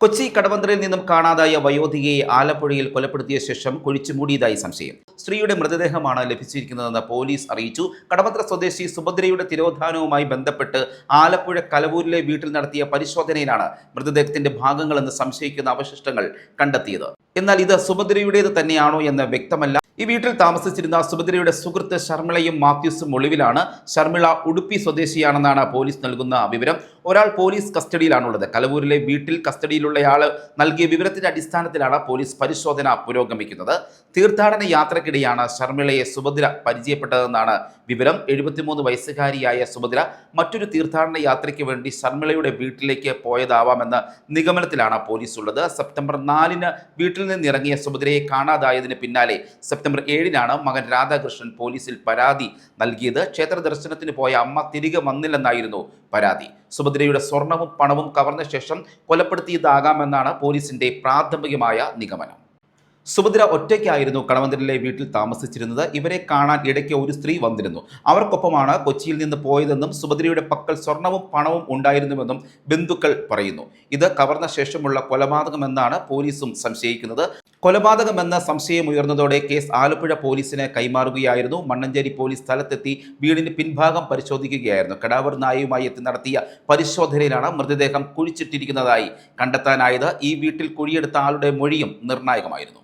കൊച്ചി കടവന്ത്രയിൽ നിന്നും കാണാതായ വയോധികയെ ആലപ്പുഴയിൽ കൊലപ്പെടുത്തിയ ശേഷം കുഴിച്ചുമൂടിയതായി സംശയം. സ്ത്രീയുടെ മൃതദേഹമാണ് ലഭിച്ചിരിക്കുന്നതെന്ന് പോലീസ് അറിയിച്ചു. കടവന്ത്ര സ്വദേശി സുഭദ്രയുടെ തിരോധാനവുമായി ബന്ധപ്പെട്ട് ആലപ്പുഴ കലവൂരിലെ വീട്ടിൽ നടത്തിയ പരിശോധനയിലാണ് മൃതദേഹത്തിന്റെ ഭാഗങ്ങളെന്ന് സംശയിക്കുന്ന അവശിഷ്ടങ്ങൾ കണ്ടെത്തിയത്. എന്നാൽ ഇത് സുഭദ്രയുടേത് തന്നെയാണോ എന്ന് വ്യക്തമല്ല. ഈ വീട്ടിൽ താമസിച്ചിരുന്ന സുഭദ്രയുടെ സുഹൃത്ത് ശർമിളയും മാത്യൂസും ഒളിവിലാണ്. ശർമിള ഉടുപ്പി സ്വദേശിയാണെന്നാണ് പോലീസ് നൽകുന്ന വിവരം. ഒരാൾ പോലീസ് കസ്റ്റഡിയിലാണുള്ളത്. കലവൂരിലെ വീട്ടിൽ കസ്റ്റഡിയിലുള്ളയാൾ നൽകിയ വിവരത്തിന്റെ അടിസ്ഥാനത്തിലാണ് പോലീസ് പരിശോധന പുരോഗമിക്കുന്നത്. തീർത്ഥാടന യാത്രക്കിടെയാണ് ശർമിളയെ സുഭദ്ര പരിചയപ്പെട്ടതെന്നാണ് വിവരം. എഴുപത്തിമൂന്ന് വയസ്സുകാരിയായ സുഭദ്ര മറ്റൊരു തീർത്ഥാടന യാത്രയ്ക്ക് വേണ്ടി ശർമിളയുടെ വീട്ടിലേക്ക് പോയതാവാമെന്ന നിഗമനത്തിലാണ് പോലീസ് ഉള്ളത് സെപ്റ്റംബർ നാലിന് വീട്ടിൽ നിന്നിറങ്ങിയ സുഭദ്രയെ കാണാതായതിന് പിന്നാലെ സെപ്റ്റംബർ ഏഴിനാണ് മകൻ രാധാകൃഷ്ണൻ പോലീസിൽ പരാതി നൽകിയത്. ക്ഷേത്ര ദർശനത്തിന് പോയ അമ്മ തിരികെ വന്നില്ലെന്നായിരുന്നു പരാതി. സുഭദ്രയുടെ സ്വർണവും പണവും കവർന്ന ശേഷം കൊലപ്പെടുത്തിയതാകാമെന്നാണ് പോലീസിന്റെ പ്രാഥമികമായ നിഗമനം. സുഭദ്ര ഒറ്റയ്ക്കായിരുന്നു കടവന്തലിലെ വീട്ടിൽ താമസിച്ചിരുന്നത്. ഇവരെ കാണാൻ ഇടയ്ക്ക് ഒരു സ്ത്രീ വന്നിരുന്നു. അവർക്കൊപ്പമാണ് കൊച്ചിയിൽ നിന്ന് പോയതെന്നും സുഭദ്രയുടെ പക്കൽ സ്വർണവും പണവും ഉണ്ടായിരുന്നുവെന്നും ബന്ധുക്കൾ പറയുന്നു. ഇത് കവർന്ന ശേഷമുള്ള കൊലപാതകമെന്നാണ് പോലീസും സംശയിക്കുന്നത്. കൊലപാതകമെന്ന സംശയം ഉയർന്നതോടെ കേസ് ആലപ്പുഴ പോലീസിന് കൈമാറുകയായിരുന്നു. മണ്ണഞ്ചേരി പോലീസ് സ്ഥലത്തെത്തി വീടിന് പിൻഭാഗം പരിശോധിക്കുകയായിരുന്നു. കടാവർ നായയുമായി എത്തി നടത്തിയ പരിശോധനയിലാണ് മൃതദേഹം കുഴിച്ചിട്ടിരിക്കുന്നതായി കണ്ടെത്താനായത്. ഈ വീട്ടിൽ കുഴിയെടുത്ത ആളുടെ മൊഴിയും നിർണായകമായിരുന്നു.